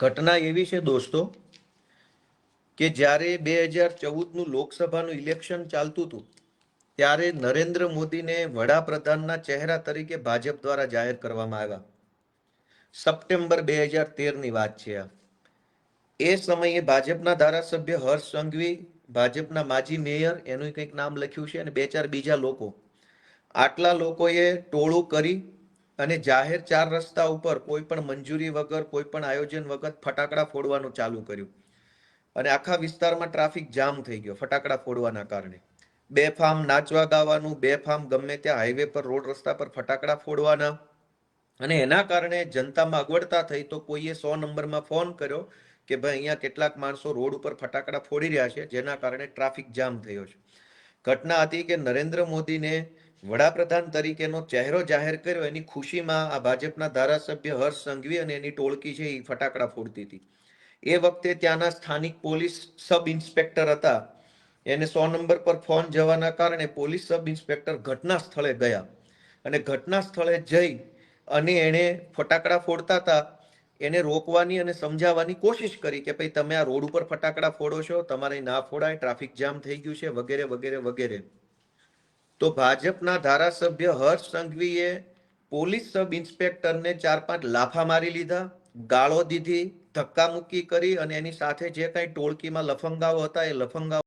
ઘટના એવી છે દોસ્તો કે જ્યારે બે હજાર ચૌદનું લોકસભાનું ઇલેક્શન ચાલતું હતું, ત્યારે નરેન્દ્ર મોદીને વડાપ્રધાનના ચહેરા તરીકે ભાજપ દ્વારા જાહેર કરવામાં આવ્યા. સપ્ટેમ્બર બે હજાર તેરની વાત છે આ. એ સમયે ભાજપના ધારાસભ્ય હર્ષ સંઘવી, ભાજપના માજી મેયર, એનું કંઈક નામ લખ્યું છે અને બે ચાર બીજા લોકો. આટલા લોકોએ ટોળું કરી અને જાહેર ચાર રસ્તા ઉપર કોઈ પણ મંજૂરી વગર, કોઈ પણ આયોજન વગર ફટાકડા ફોડવાનું ચાલુ કર્યું. અને આખા વિસ્તારમાં ટ્રાફિક જામ થઈ ગયો ફટાકડા ફોડવાના કારણે. બેફામ નાચવા ગાવાનું બેફામ ગમે ત્યાં હાઈવે પર, રોડ રસ્તા પર ફટાકડા ફોડવાના. અને એના કારણે જનતામાં અગવડતા થઈ તો કોઈએ સો નંબરમાં ફોન કર્યો કે ભાઈ અહીંયા કેટલાક માણસો રોડ ઉપર ફટાકડા ફોડી રહ્યા છે, જેના કારણે ટ્રાફિક જામ થયો છે. ઘટના હતી કે નરેન્દ્ર મોદીને વડાપ્રધાન તરીકેનો ચહેરો જાહેર કર્યો. એની ખુશીમાં આ ભાજપના ધારાસભ્ય હર્ષ સંઘવી અને એની ટોળકી છે, એ ફટાકડા ફોડતી હતી. એ વખતે ત્યાંના સ્થાનિક પોલીસ સબ ઇન્સ્પેક્ટર હતા. એને સો નંબર પર ફોન જવાના કારણે પોલીસ સબ ઇન્સ્પેક્ટર ઘટના સ્થળે ગયા. અને ઘટના સ્થળે જઈ અને એણે ફટાકડા ફોડતા હતા. એને રોકવાની અને સમજાવવાની કોશિશ કરી કે ભાઈ, તમે આ રોડ ઉપર ફટાકડા ફોડો છો, તમારે ના ફોડાય, ટ્રાફિક જામ થઈ ગયું છે, વગેરે વગેરે વગેરે. તો ભાજપના ધારાસભ્ય હર્ષ સંઘવીએ પોલીસ સબ ઇન્સ્પેક્ટરને ચાર પાંચ લાફા મારી લીધા, ગાળો દીધી, ધક્કા મુક્કી કરી અને એની સાથે જે કાંઈ ટોળકીમાં લફંગાઓ હતા એ લફંગાઓ